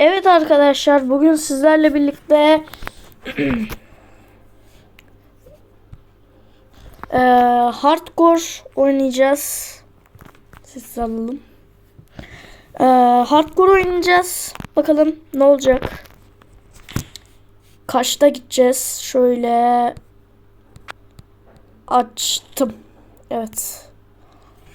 Evet arkadaşlar bugün sizlerle birlikte eee hardcore oynayacağız. Siz alalım. Eee hardcore oynayacağız. Bakalım ne olacak. Kaçta gideceğiz? Şöyle açtım. Evet.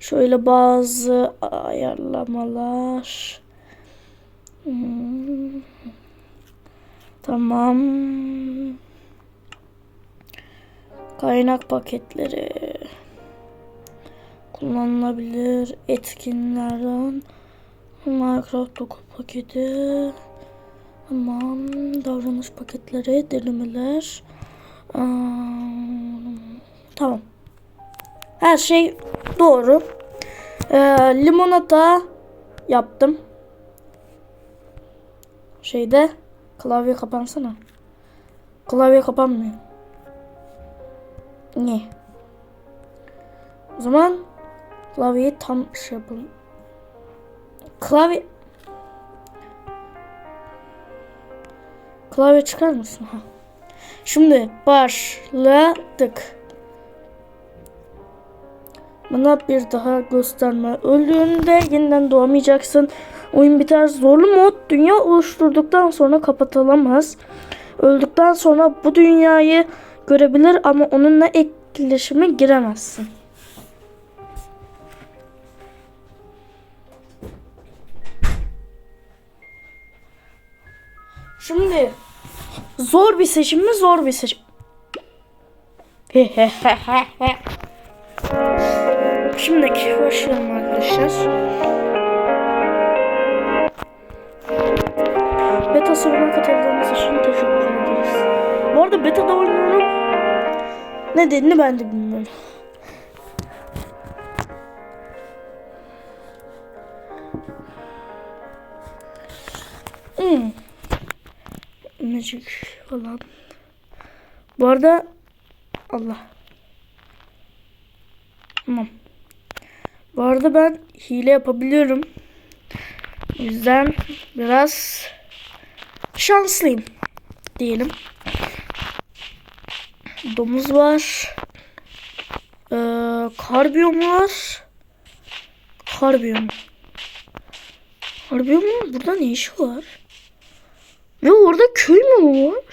Şöyle bazı ayarlamalar. Tamam. Kaynak paketleri. Kullanılabilir etkinlerden. Minecraft doku paketi. Tamam. Davranış paketleri, denemeler. Aa, tamam. Her şey doğru. Ee, limonata yaptım. Şeyde klavye kapansana. Klavye kapanmıyor. Niye? O zaman klavyeyi tam şey yapalım. Klavye Klavye çıkar mısın? Ha. Şimdi başladık. Bana bir daha gösterme. Öldüğünde yeniden doğamayacaksın. Oyun biter. Zorlu mod dünya oluşturduktan sonra kapatılamaz. Öldükten sonra bu dünyayı görebilir ama onunla etkileşime giremezsin. Şimdi zor bir seçim mi? Zor bir seçim. Şimdiki başlayalım arkadaşlar. Beta soruna katıldığınız için teşekkür ederiz. Bu arada beta'da oynuyorum. Ne dediğini ben de bilmiyorum. Hmm. Magic falan. Bu arada Allah. Tamam. Bu arada ben hile yapabiliyorum. O yüzden biraz şanslıyım diyelim. Domuz var. Ee, karbiyom var. Karbiyom. Karbiyom burada ne işi var? Ve orada köy mü var?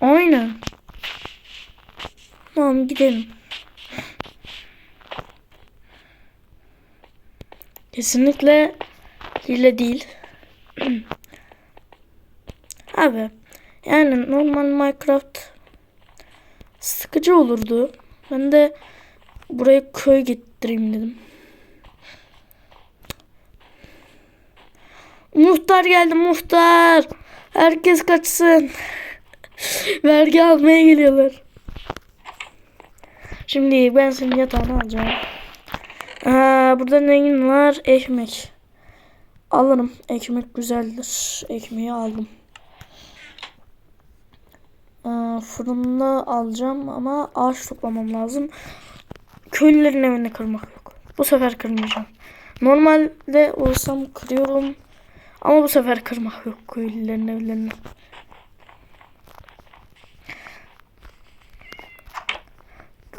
Aynen. Tamam gidelim. Kesinlikle hile değil. Abi yani normal Minecraft sıkıcı olurdu. Ben de buraya köy getireyim dedim. Muhtar geldi muhtar. Herkes kaçsın. Vergi almaya geliyorlar. Şimdi ben senin yatağını alacağım. Aa, burada neyin var? Ekmek. Alırım. Ekmek güzeldir. Ekmeği aldım. Aa, fırında alacağım ama ağaç toplamam lazım. Köylülerin evini kırmak yok. Bu sefer kırmayacağım. Normalde olsam kırıyorum. Ama bu sefer kırmak yok köylülerin evlerini.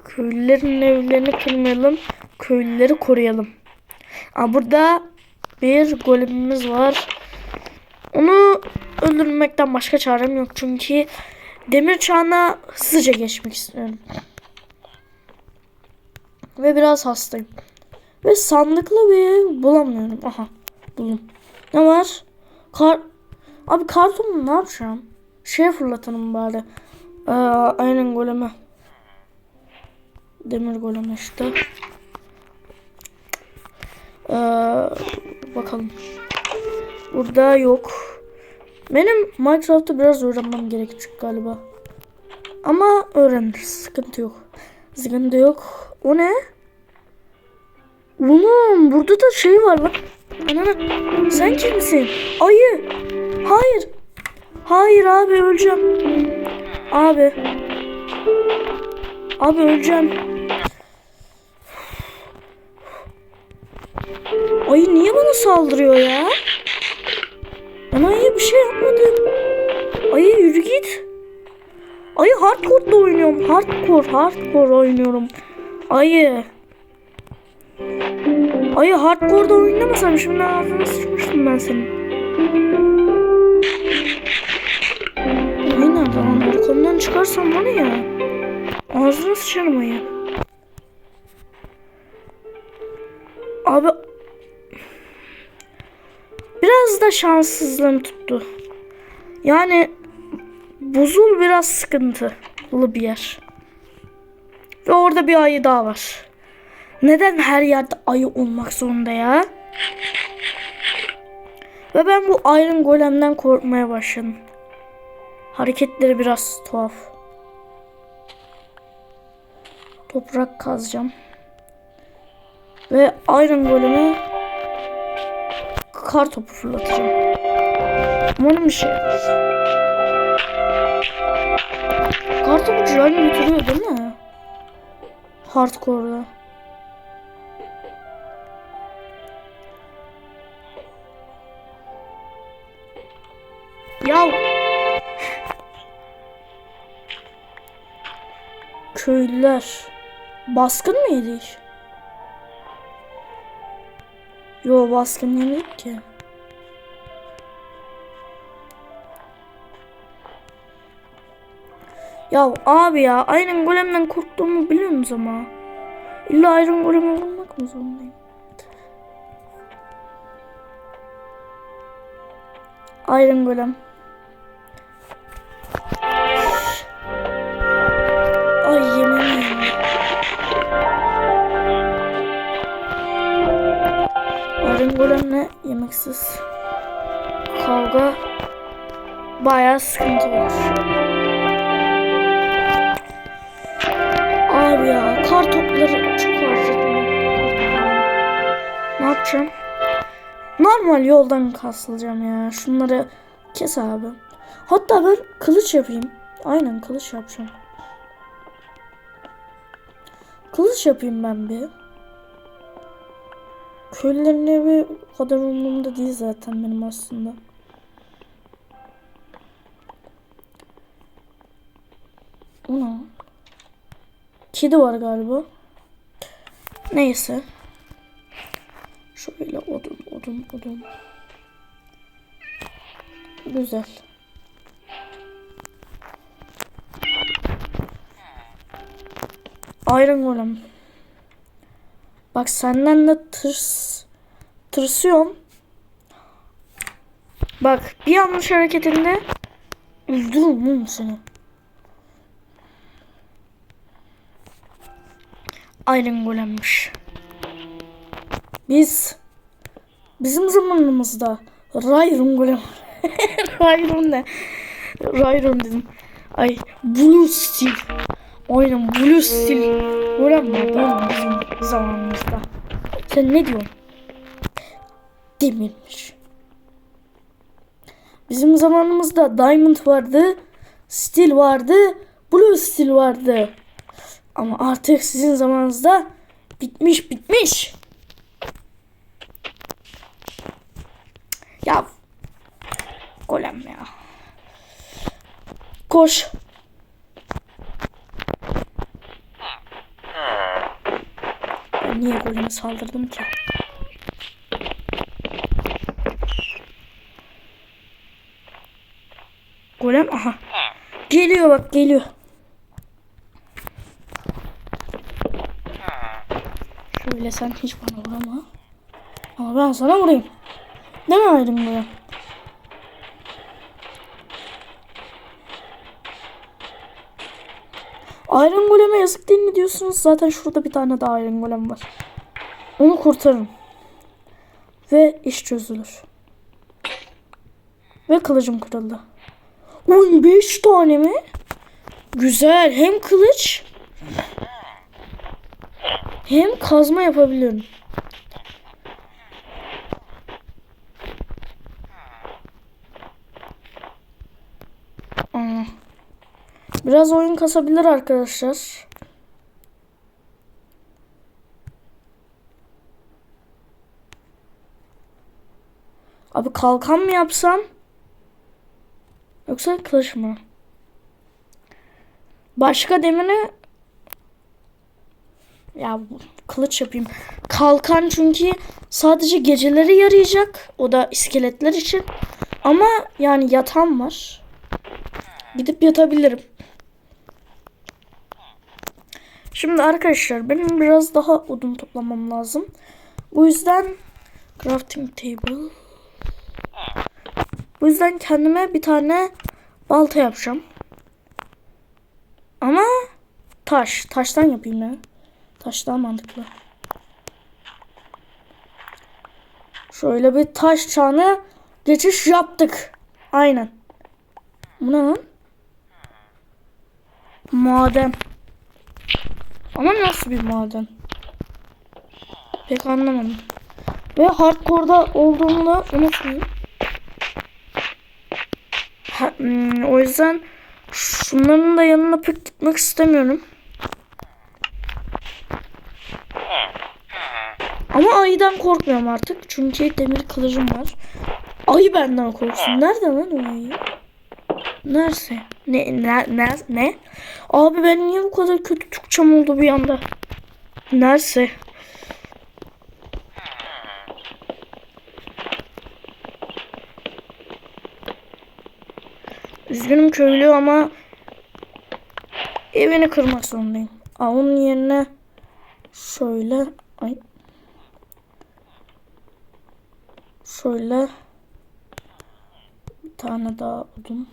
Köylülerin evlerini kırmayalım. Köylüleri koruyalım. Aa, burada bir golemimiz var. Onu öldürmekten başka çarem yok. Çünkü demir çağına hızlıca geçmek istiyorum. Ve biraz hastayım. Ve sandıklı bir bulamıyorum. Aha buldum. Ne var? Kar Abi kartomu ne yapacağım? Şey fırlatalım bari. Ee, aynen goleme. Demir goleme işte. Ee, bakalım. Burada yok. Benim Minecraft'ı biraz öğrenmem gerekecek galiba. Ama öğreniriz. Sıkıntı yok. Sıkıntı yok. O ne? Oğlum burada da şey var lan. Anana sen kimsin? Ayı. Hayır. Hayır abi öleceğim. Abi. Abi öleceğim. Ayı niye bana saldırıyor ya? Ben ayıyı şey yapmadım. Ayı yürü git. Ayı hardcore'da oynuyorum. Hardcore, hardcore oynuyorum. Ayı. Ayı hardcore'da oynamasam şimdi ağzına sıçmıştım ben senin. Ayı nerede lan? Arkamdan çıkarsam var ya. Ağzına sıçarım ayı. Abi biraz da şanssızlığım tuttu. Yani buzul biraz sıkıntılı bir yer. Ve orada bir ayı daha var. Neden her yerde ayı olmak zorunda ya? Ve ben bu Iron Golem'den korkmaya başladım. Hareketleri biraz tuhaf. Toprak kazacağım. Ve Iron Golem'e kar topu fırlatacağım. Umarım bir şey. Kar topu Cihan'ı götürüyor değil mi? Hardcore'da. Ya köylüler baskın mı yedik? Yo baskın yemedik ki. Ya abi ya Iron Golem'den korktuğumu biliyorsunuz ama. İlla Iron Golem'e vurmak mı zorundayım? Iron Golem. Golem'le yemeksiz kavga bayağı sıkıntı olur. Abi ya kar topları çok harcadım. Ne yapacağım? Normal yoldan kasılacağım ya. Şunları kes abi. Hatta ben kılıç yapayım. Aynen kılıç yapacağım. Kılıç yapayım ben bir. Köylülerin evi o kadar umurumda değil zaten benim aslında. O ne? Kedi var galiba. Neyse. Şöyle odun odun odun. Güzel. Iron Golem. Bak senden de tırs tırsıyorum. Bak bir yanlış hareketinde öldürürüm oğlum seni. Iron Golem'miş. Biz bizim zamanımızda Rayron Golem Rayron ne? Rayron dedim. Ay Blue Steel. Aynen Blue Steel. Oğlum bizim zamanımızda. Sen ne diyorsun? Demirmiş. Bizim zamanımızda Diamond vardı. Steel vardı. Blue Steel vardı. Ama artık sizin zamanınızda bitmiş bitmiş. Ya golem ya. Koş. Niye goleme saldırdım ki? Golem aha. Geliyor bak geliyor. Şöyle sen hiç bana vurama. Ama ben sana vurayım. Değil mi ayrım golem? Iron Golem'e yazık değil mi diyorsunuz? Zaten şurada bir tane daha Iron Golem var. Onu kurtarırım. Ve iş çözülür. Ve kılıcım kırıldı. 15 tane mi? Güzel. Hem kılıç hem kazma yapabiliyorum. Aa. Biraz oyun kasabilir arkadaşlar. Abi kalkan mı yapsam? Yoksa kılıç mı? Başka demine ya kılıç yapayım. Kalkan çünkü sadece geceleri yarayacak. O da iskeletler için. Ama yani yatağım var. Gidip yatabilirim. Şimdi arkadaşlar benim biraz daha odun toplamam lazım. Bu yüzden crafting table. Bu yüzden kendime bir tane balta yapacağım. Ama taş. Taştan yapayım ya. Taş daha mantıklı. Şöyle bir taş çağına geçiş yaptık. Aynen. Bu ne lan? Maden. Ama nasıl bir maden? Pek anlamadım. Ve hardcore'da olduğumu da unutmayın. Hmm, o yüzden şunların da yanına pek gitmek istemiyorum. Ama ayıdan korkmuyorum artık. Çünkü demir kılıcım var. Ayı benden korksun. Nerede lan o ayı? Nerede? Ne, ne, ne, ne? Abi ben niye bu kadar kötü Türkçem oldu bir anda? Nerede? Üzgünüm köylü ama evini kırmak zorundayım. Aa, onun yerine şöyle ay şöyle bir tane daha odun.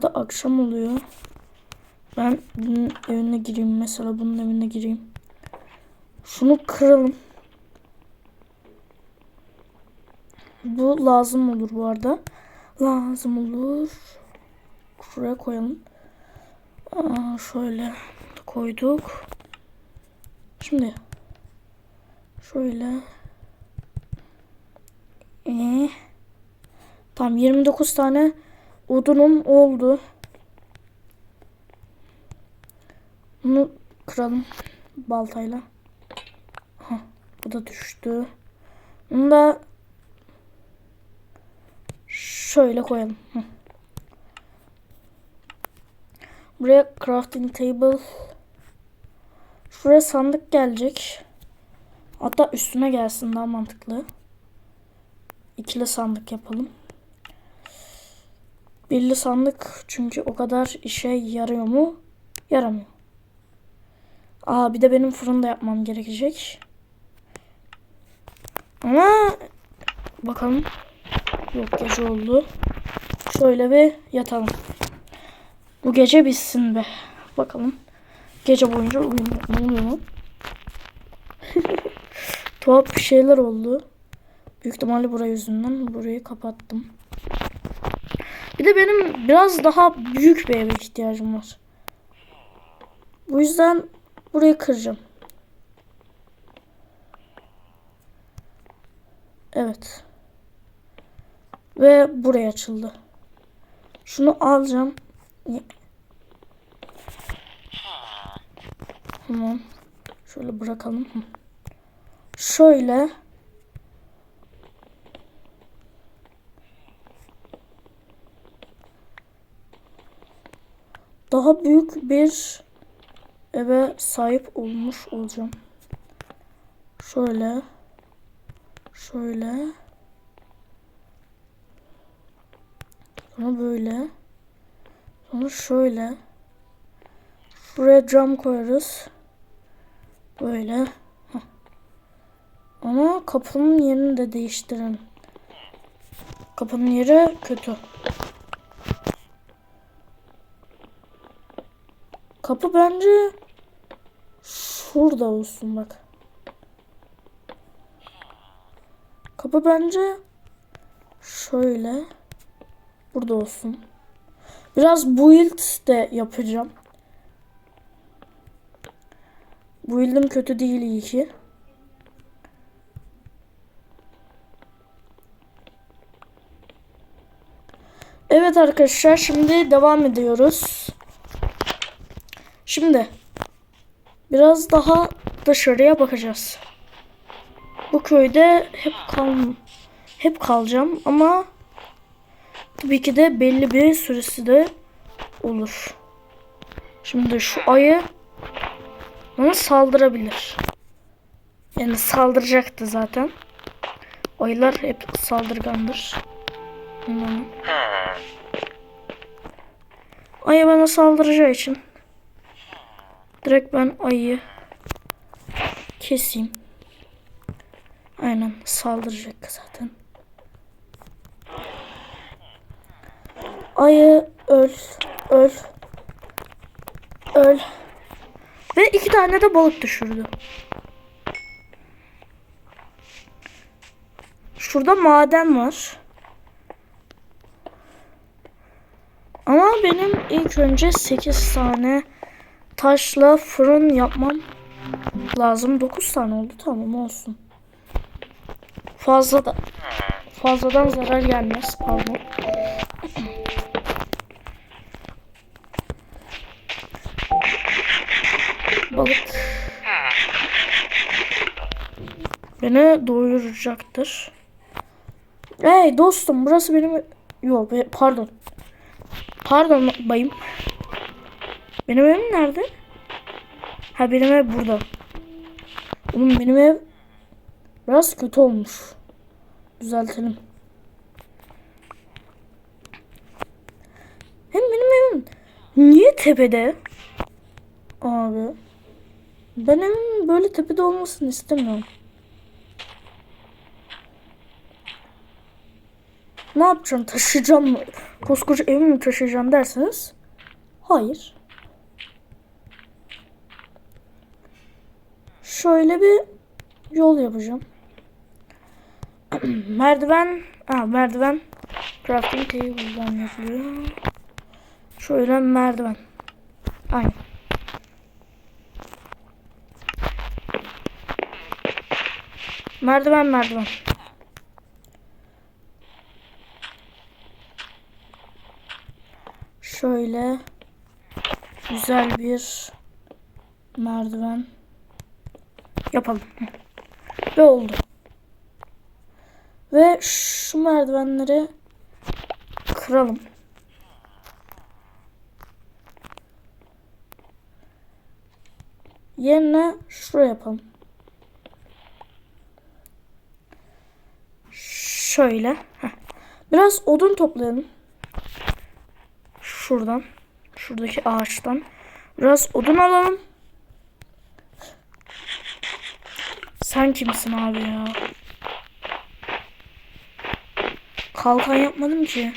Arada akşam oluyor. Ben bunun evine gireyim. Mesela bunun evine gireyim. Şunu kıralım. Bu lazım olur bu arada. Lazım olur. Şuraya koyalım. Aa, şöyle koyduk. Şimdi şöyle ee, tam 29 tane odunum oldu. Bunu kıralım baltayla. Hah, bu da düştü. Bunu da şöyle koyalım. Hı. Buraya crafting table. Şuraya sandık gelecek. Hatta üstüne gelsin daha mantıklı. İkili sandık yapalım. Birli sandık çünkü o kadar işe yarıyor mu? Yaramıyor. Aa bir de benim fırında yapmam gerekecek. Ama bakalım. Yok gece oldu. Şöyle bir yatalım. Bu gece bitsin be. Bakalım. Gece boyunca uyumuyor. Ne oluyor? Tuhaf bir şeyler oldu. Büyük ihtimalle buraya yüzünden burayı kapattım. Bir de benim biraz daha büyük bir eve ihtiyacım var. Bu yüzden burayı kıracağım. Evet. Ve buraya açıldı. Şunu alacağım. Tamam. Şöyle bırakalım. Şöyle. Daha büyük bir eve sahip olmuş olacağım. Şöyle. Şöyle. Sonra böyle. Sonra şöyle. Şuraya cam koyarız. Böyle. Heh. Ama kapının yerini de değiştirelim. Kapının yeri kötü. Kapı bence şurada olsun bak. Kapı bence şöyle burada olsun. Biraz build de yapacağım. Build'im kötü değil iyi ki. Evet arkadaşlar şimdi devam ediyoruz. Şimdi biraz daha dışarıya bakacağız. bu köyde hep kal hep kalacağım ama tabii ki de belli bir süresi de olur. Şimdi şu ayı bana saldırabilir. Yani saldıracaktı zaten. Ayılar hep saldırgandır. Hmm. Ayı bana saldıracağı için direkt ben ayıyı keseyim. Aynen saldıracak zaten. Ayı öl, öl, öl. Ve iki tane de balık düşürdü. Şurada maden var. Ama benim ilk önce 8 tane taşla fırın yapmam lazım. 9 tane oldu tamam olsun. Fazla da fazladan zarar gelmez pardon. Balık beni doyuracaktır. Hey dostum burası benim yok be- pardon. Pardon bayım. Benim evim nerede? Ha benim ev burada. Oğlum benim ev biraz kötü olmuş. Düzeltelim. Hem benim evim niye tepede? Abi. Ben evimin böyle tepede olmasını istemiyorum. Ne yapacağım? Taşıyacağım mı? Koskoca evimi mi taşıyacağım derseniz hayır. Şöyle bir yol yapacağım. merdiven, ha merdiven crafting table'dan yapılıyor. Şöyle merdiven. Aynen. Merdiven merdiven. Şöyle güzel bir merdiven yapalım. Ve oldu. Ve şu merdivenleri kıralım. Yerine şuraya yapalım. Şöyle. Biraz odun toplayalım. Şuradan. Şuradaki ağaçtan. Biraz odun alalım. Sen kimsin abi ya? Kalkan yapmadım ki.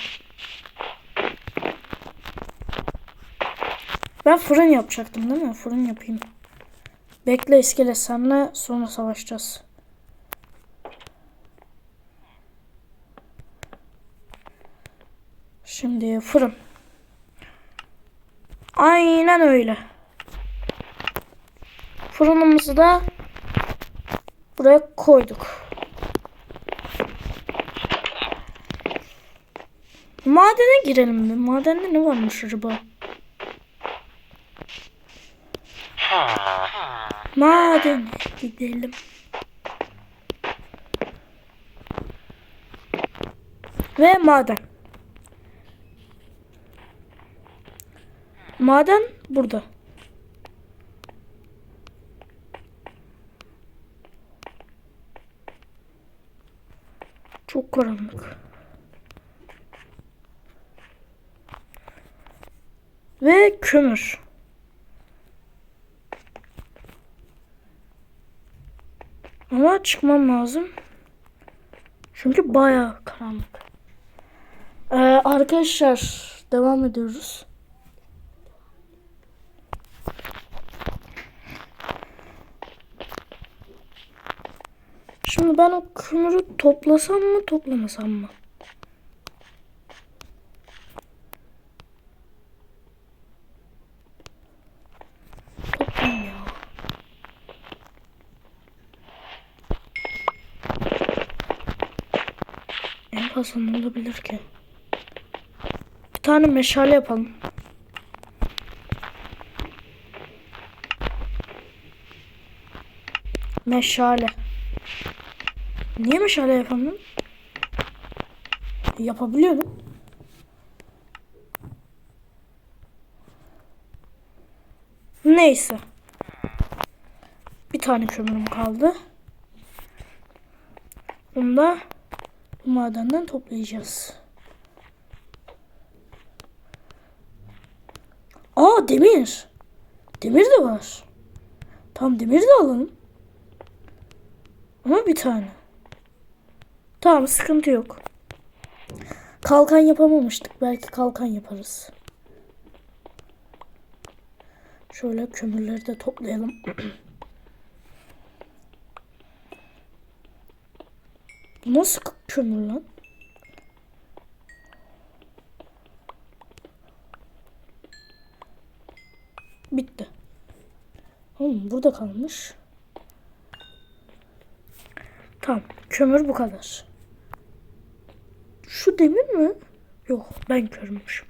Ben fırın yapacaktım değil mi? Fırın yapayım. Bekle iskelet senle sonra savaşacağız. Şimdi fırın. Aynen öyle. Fırınımızı da buraya koyduk. Madene girelim mi? Madende ne varmış acaba? Madene gidelim. Ve maden. Maden burada. Çok karanlık. Ve kömür. Ama çıkmam lazım. Çünkü bayağı karanlık. Ee, arkadaşlar devam ediyoruz. Şimdi ben o kömürü toplasam mı toplamasam mı? En ne olabilir ki? Bir tane meşale yapalım. Meşale. Niye meşale yapamıyorum? Yapabiliyorum. Neyse. Bir tane kömürüm kaldı. Onu da bu madenden toplayacağız. Aa demir. Demir de var. Tamam demir de alalım. Ama bir tane. Tamam sıkıntı yok. Kalkan yapamamıştık. Belki kalkan yaparız. Şöyle kömürleri de toplayalım. Nasıl kömür lan? Bitti. Oğlum burada kalmış. Tamam. Kömür bu kadar. Şu demir mi? Yok ben körmüşüm.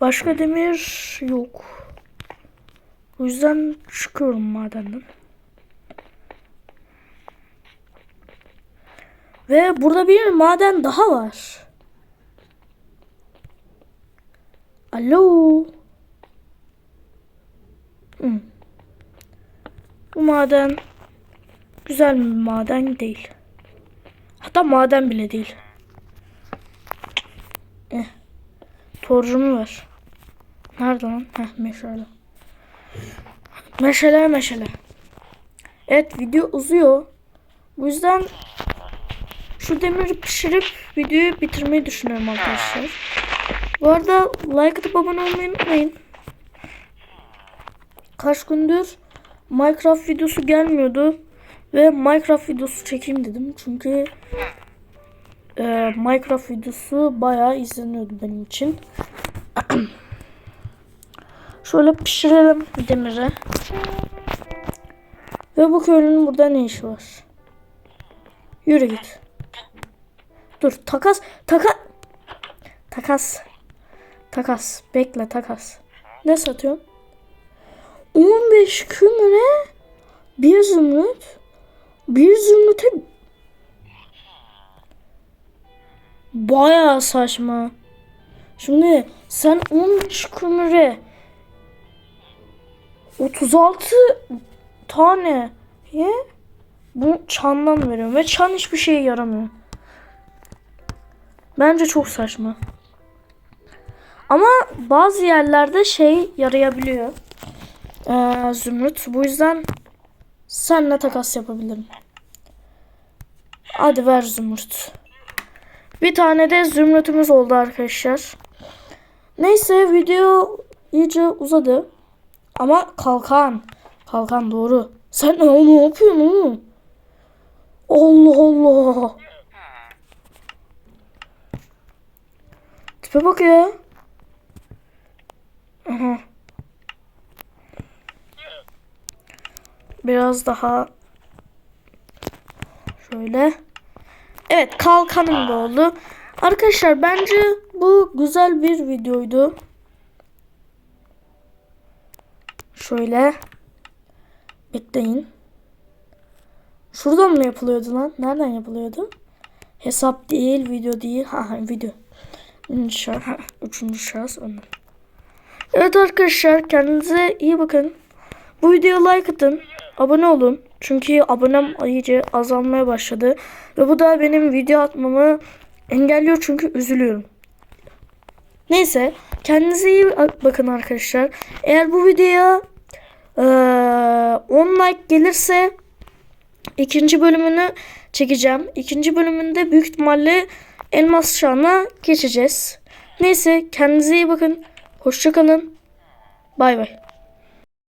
Başka demir yok. O yüzden çıkıyorum madenden. Ve burada bir maden daha var. Alo. Hı. Bu maden güzel bir maden değil. Hatta maden bile değil. Eh. Torcumu ver. Nerede lan? Heh meşale. Meşale meşale. Evet video uzuyor. Bu yüzden şu demiri pişirip videoyu bitirmeyi düşünüyorum arkadaşlar. Bu arada like atıp abone olmayı unutmayın. Kaç gündür Minecraft videosu gelmiyordu. Ve Minecraft videosu çekeyim dedim. Çünkü e, Minecraft videosu bayağı izleniyordu benim için. Şöyle pişirelim demiri. Ve bu köylünün burada ne işi var? Yürü git. Dur takas takas takas takas bekle takas. Ne satıyorsun? 15 kümüre bir zümrüt bir zümrüte Bayağı saçma. Şimdi sen 13 kümüre 36 tane ye bu çandan veriyorum ve çan hiçbir şeye yaramıyor. Bence çok saçma. Ama bazı yerlerde şey yarayabiliyor. Ee, zümrüt. Bu yüzden senle takas yapabilirim. Hadi ver zümrüt. Bir tane de zümrütümüz oldu arkadaşlar. Neyse video iyice uzadı. Ama kalkan. Kalkan doğru. Sen ne, ne yapıyorsun oğlum? Allah Allah. Tipe bak ya. Aha. Biraz daha şöyle. Evet kalkanım da oldu. Arkadaşlar bence bu güzel bir videoydu. Şöyle. Bekleyin. Şuradan mı yapılıyordu lan? Nereden yapılıyordu? Hesap değil, video değil. Ha, video. Ha, üçüncü şahıs ondan. Evet arkadaşlar kendinize iyi bakın. Bu videoya like atın. Abone olun. Çünkü abonem iyice azalmaya başladı. Ve bu da benim video atmamı engelliyor çünkü üzülüyorum. Neyse kendinize iyi bakın arkadaşlar. Eğer bu videoya eee, 10 like gelirse ikinci bölümünü çekeceğim. İkinci bölümünde büyük ihtimalle elmas çağına geçeceğiz. Neyse kendinize iyi bakın. Hoşçakalın. Bay bay.